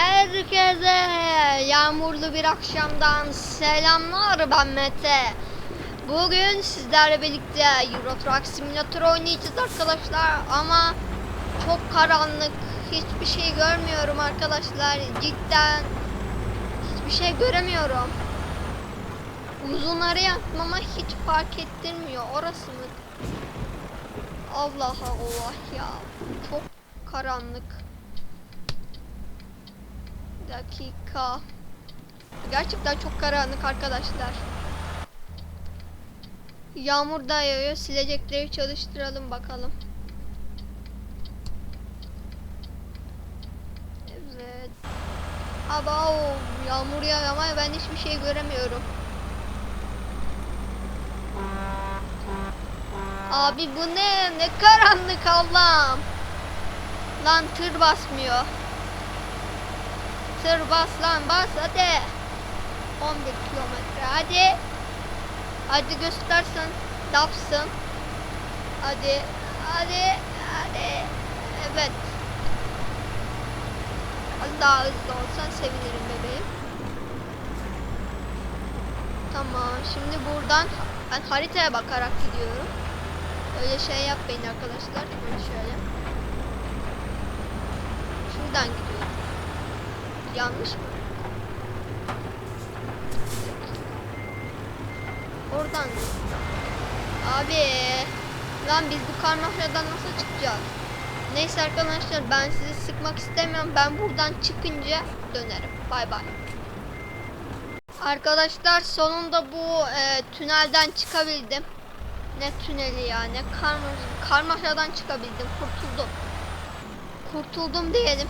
Herkese yağmurlu bir akşamdan selamlar ben Mete. Bugün sizlerle birlikte Euro Truck Simulator oynayacağız arkadaşlar ama çok karanlık hiçbir şey görmüyorum arkadaşlar cidden hiçbir şey göremiyorum. Uzunları yaktım ama hiç fark ettirmiyor orası mı? Allah Allah ya çok karanlık. Dakika. Gerçekten çok karanlık arkadaşlar. Yağmur da yağıyor. Silecekleri çalıştıralım bakalım. Evet. Aba yağmur yağıyor ama ben hiçbir şey göremiyorum. Abi bu ne? Ne karanlık Allah'ım. Lan tır basmıyor. Tır bas lan bas hadi. 11 kilometre hadi. Hadi göstersen dafsın. Hadi hadi hadi. Evet. Az daha hızlı olsan sevinirim bebeğim. Tamam şimdi buradan ben haritaya bakarak gidiyorum. Öyle şey yapmayın arkadaşlar. Şöyle. Şuradan gidiyorum. Yanlış mı? Oradan. Abi. Lan biz bu karmaşadan nasıl çıkacağız? Neyse arkadaşlar ben sizi sıkmak istemiyorum. Ben buradan çıkınca dönerim. Bay bay. Arkadaşlar sonunda bu e, tünelden çıkabildim. Ne tüneli ya ne karmaşa, karmaşadan çıkabildim. Kurtuldum. Kurtuldum diyelim.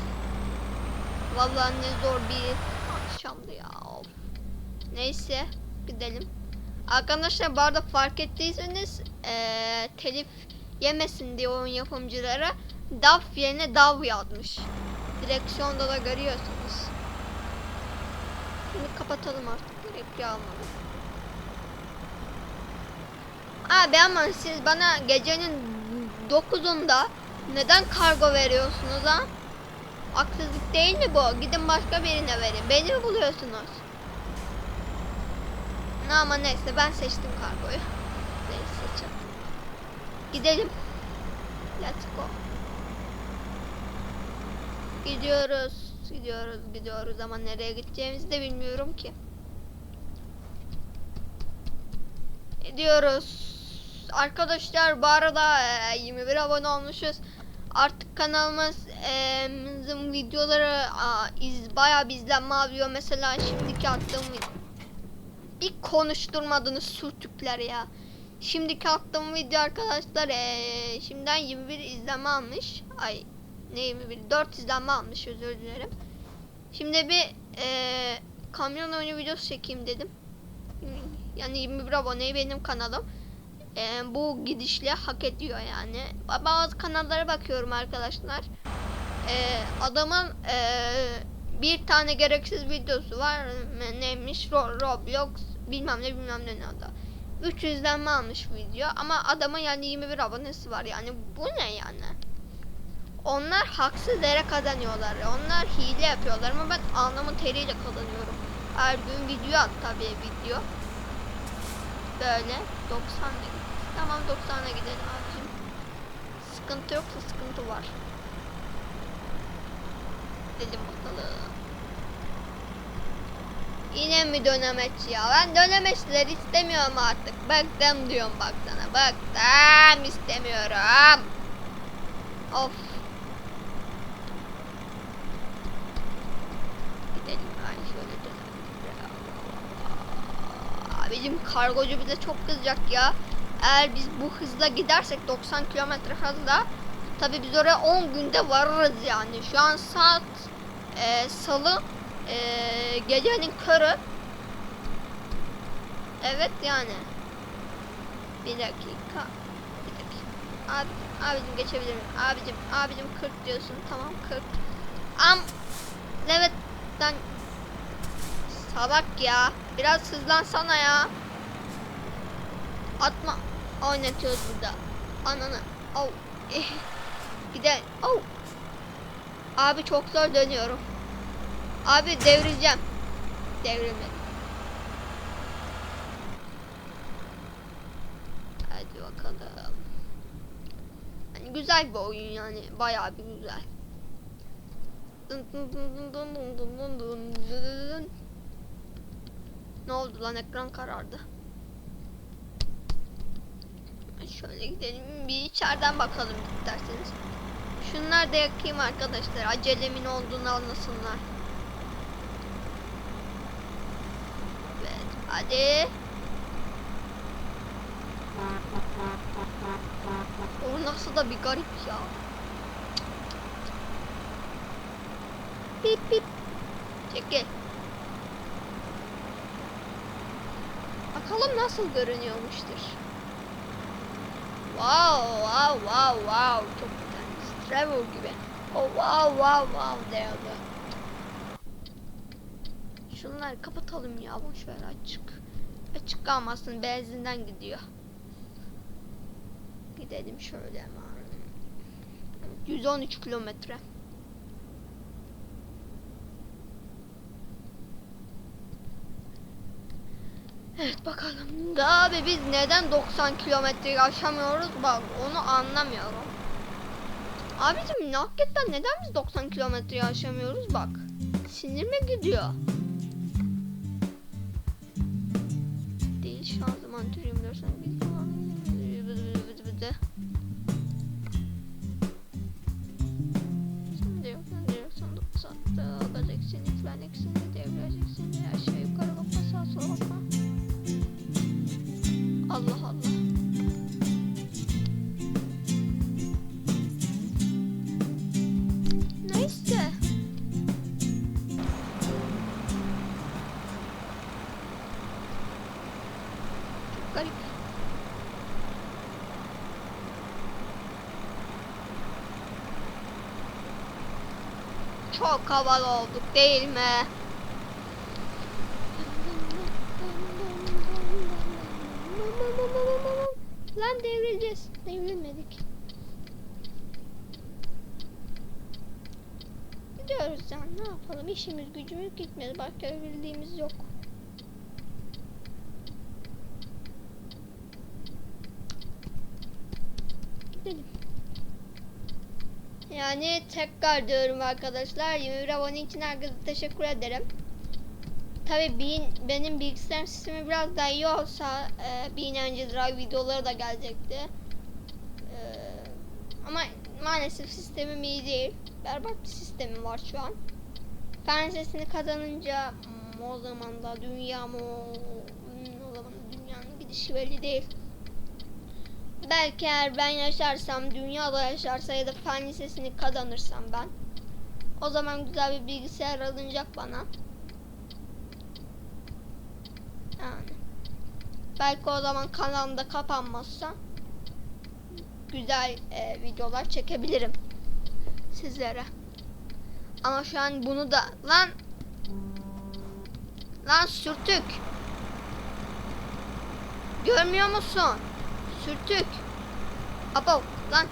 Vallahi ne zor bir akşamdı ya. Neyse gidelim. Arkadaşlar bu arada fark ettiyseniz eee, telif yemesin diye oyun yapımcıları DAF yerine DAV yazmış. Direksiyonda da görüyorsunuz. Şimdi kapatalım artık. Gerek kalmadı. Abi ama siz bana gecenin 9'unda neden kargo veriyorsunuz ha? Haksızlık değil mi bu? Gidin başka birine verin. Beni mi buluyorsunuz? Ne ama neyse ben seçtim kargoyu. Neyse seçelim. Gidelim. Let's go. Gidiyoruz. Gidiyoruz gidiyoruz ama nereye gideceğimizi de bilmiyorum ki. Gidiyoruz. Arkadaşlar bu arada e, 21 abone olmuşuz. Artık kanalımız bizim videoları a, iz, bayağı bir izlenme alıyor. Mesela şimdiki attığım. Bir konuşturmadınız sürtükler ya. Şimdiki attığım video arkadaşlar e, şimdiden 21 izlenme almış. Ay ne 21 4 izlenme almış özür dilerim. Şimdi bir e, kamyon oyunu videosu çekeyim dedim. Yani 21 aboneyi benim kanalım. E, bu gidişle hak ediyor yani. Bazı kanallara bakıyorum arkadaşlar. E, adamın e, bir tane gereksiz videosu var. Neymiş? Ro- Roblox bilmem ne bilmem ne adı. 300 izlenme almış video ama adamın yani 21 abonesi var yani bu ne yani? Onlar haksız yere kazanıyorlar. Onlar hile yapıyorlar ama ben alnımın teriyle kazanıyorum. Her gün video at tabii video. Böyle 90 Tamam 90'a gidelim abicim. Sıkıntı yoksa sıkıntı var. Gidelim bakalım. Yine mi dönemeç ya? Ben dönemeçler istemiyorum artık. Bıktım diyorum bak sana. Bıktım istemiyorum. Of. Gidelim ben şöyle dönelim. Abicim kargocu bize çok kızacak ya. Eğer biz bu hızla gidersek 90 kilometre hızla tabi biz oraya 10 günde varırız yani. Şu an saat e, salı e, gecenin körü. Evet yani. Bir dakika. Bir dakika. Abi, abicim geçebilir miyim? Abicim, abicim 40 diyorsun. Tamam 40. Am Evet lan salak ya. Biraz hızlansana ya. Atma oynatıyoruz burada. Ananı. Au. Eh. Gider. Au. Abi çok zor dönüyorum. Abi devrileceğim. Devrilmedim. Hadi bakalım. Yani güzel bir oyun yani. Bayağı bir güzel. Ne oldu lan ekran karardı. Şöyle gidelim bir içeriden bakalım isterseniz. Şunlar da yakayım arkadaşlar. Acelemin olduğunu anlasınlar. Evet hadi. O nasıl da bir garip ya. Pip pip. Çekil. Bakalım nasıl görünüyormuştur. Wow, wow, wow, wow. Çok güzel. Travel gibi. Oh, wow, wow, wow derdi. Şunları kapatalım ya. Boş ver açık. Açık kalmasın. Benzinden gidiyor. Gidelim şöyle hemen. 113 kilometre. Evet bakalım. Da abi biz neden 90 kilometreyi aşamıyoruz bak onu anlamıyorum. Abicim hakikaten neden biz 90 kilometreyi aşamıyoruz bak. Sinirime gidiyor. Değil şanzıman tür 24 saat bir garip. Çok havalı olduk değil mi? Lan devrileceğiz. Devrilmedik. Gidiyoruz yani ne yapalım işimiz gücümüz gitmedi. Başka bildiğimiz yok. Gidelim. Yani tekrar diyorum arkadaşlar 21 abone için herkese teşekkür ederim. Tabi bin, benim bilgisayar sistemi biraz daha iyi olsa e, bin önce drive videoları da gelecekti. E, ama maalesef sistemim iyi değil. Berbat bir sistemim var şu an. Fen sesini kazanınca hmm, o zaman da dünya mı hmm, o zaman dünyanın gidişi belli değil. Belki eğer ben yaşarsam, dünya da yaşarsa ya da fen lisesini kazanırsam ben. O zaman güzel bir bilgisayar alınacak bana. Yani. Belki o zaman kanalımda kapanmazsa güzel e, videolar çekebilirim sizlere. Ama şu an bunu da lan lan sürtük. Görmüyor musun? Sürtük. Abo lan.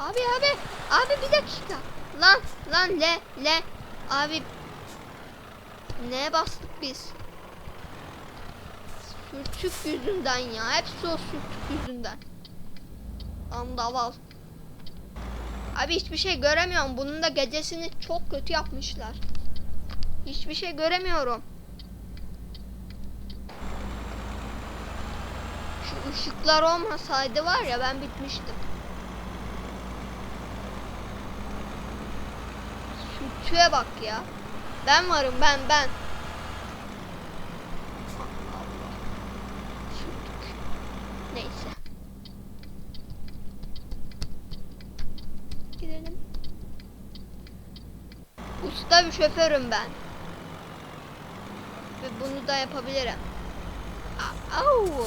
Abi abi. Abi bir dakika. Lan lan le le. Abi neye bastık biz? Sürtük yüzünden ya. Hepsi o sürtük yüzünden. Andaval. Abi hiçbir şey göremiyorum. Bunun da gecesini çok kötü yapmışlar. Hiçbir şey göremiyorum. Şu ışıklar olmasaydı var ya ben bitmiştim. Sürtüye bak ya. Ben varım ben ben. Sürtük. Neyse. Gidelim. Usta bir şoförüm ben. Ve bunu da yapabilirim. Au.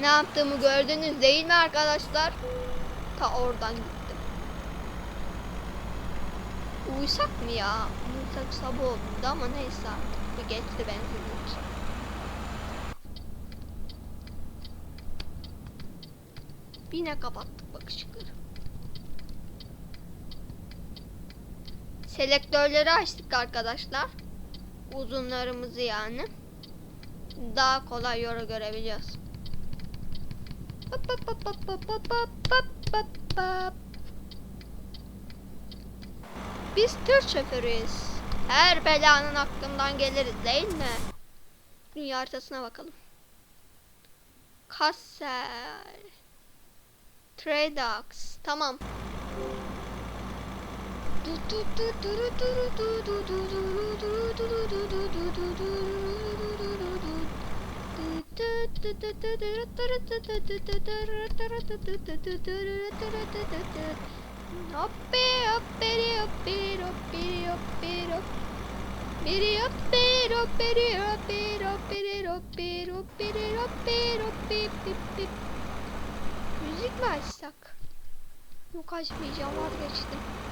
Ne yaptığımı gördünüz değil mi arkadaşlar? Ta oradan gittim. Uyusak mı ya? Uyusak sabah oldu ama neyse artık. Bir geçti benzin yoksa. Yine kapattık bak ışıkları. Selektörleri açtık arkadaşlar. Uzunlarımızı yani. Daha kolay yolu görebiliyoruz. Biz tır şoförüyüz. Her belanın hakkından geliriz değil mi? Dünya haritasına bakalım. Kassel. Tradox. Tamam. Hoppi hoppiri hoppiri hoppiri hoppiri hop. Biri hoppiri hoppiri hoppiri hoppiri hoppiri hoppiri hoppiri hoppi pip pip. Müzik mi açsak? Yok açmayacağım vazgeçtim.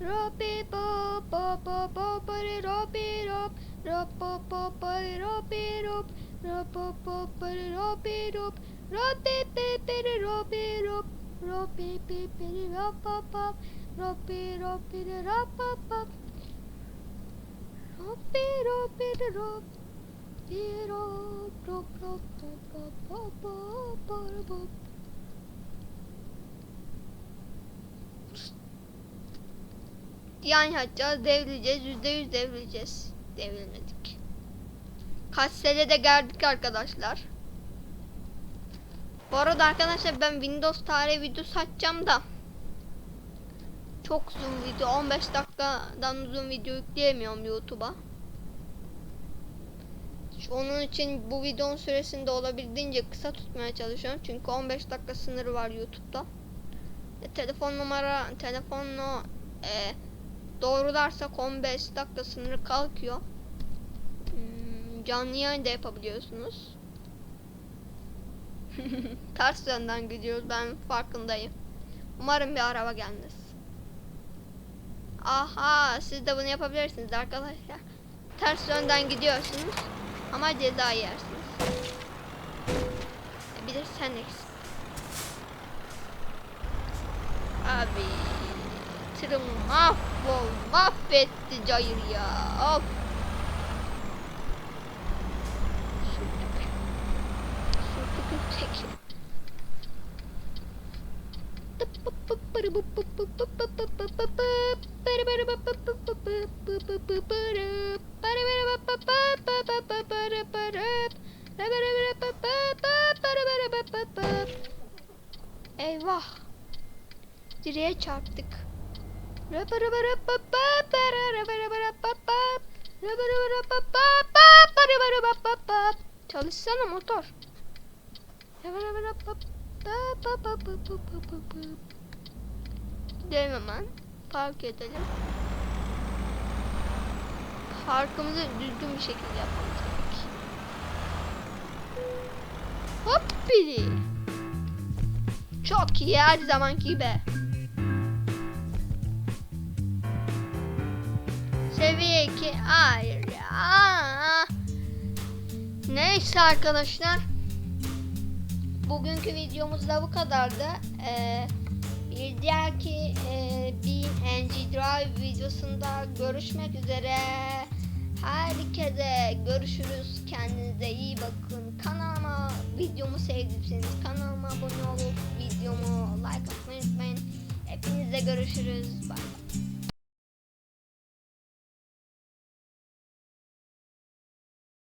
Robbi robbi rob pop pop pop pop pop para robbi rob pop pop pop para Robbi pop pop pop pop para robbi rob rob pop pop para robbi rob rob pop pop para robbi rob robbi pi pi robbi rob robbi pi pi rob pop pop robbi robbi rob pop pop robbi robbi rob bir rob rob rob pop pop pop pop pop yan yatacağız, devrileceğiz, yüzde yüz devrileceğiz. Devrilmedik. Kaç sene de geldik arkadaşlar. Bu arada arkadaşlar ben Windows tarih videosu açacağım da çok uzun video 15 dakikadan uzun video yükleyemiyorum YouTube'a. Onun için bu videonun süresini de olabildiğince kısa tutmaya çalışıyorum. Çünkü 15 dakika sınırı var YouTube'da. E, telefon numara, telefonla e, doğrularsak 15 dakika sınırı kalkıyor. Hmm, canlı yayın da yapabiliyorsunuz. Ters yönden gidiyoruz ben farkındayım. Umarım bir araba gelmez. Aha siz de bunu yapabilirsiniz arkadaşlar. Ters yönden gidiyorsunuz ama ceza yersiniz. Bir de sen eksin. Abi tırım mahvol mahvetti cayır ya. Of. Eyvah. Direğe çarptık. Çalışsana motor. Gidelim hemen. Park edelim. Parkımızı düzgün bir şekilde yapalım tabii ki. Hop biri. Çok iyi her zamanki gibi. Seviye 2. Hayır ya. Neyse arkadaşlar. Bugünkü videomuz da bu kadardı. Ee, bir diğerki e, bir NG Drive videosunda görüşmek üzere. Herkese görüşürüz. Kendinize iyi bakın. Kanalıma videomu sevdiyseniz kanalıma abone olup videomu like atmayı unutmayın. Hepinizle görüşürüz. Bye bye.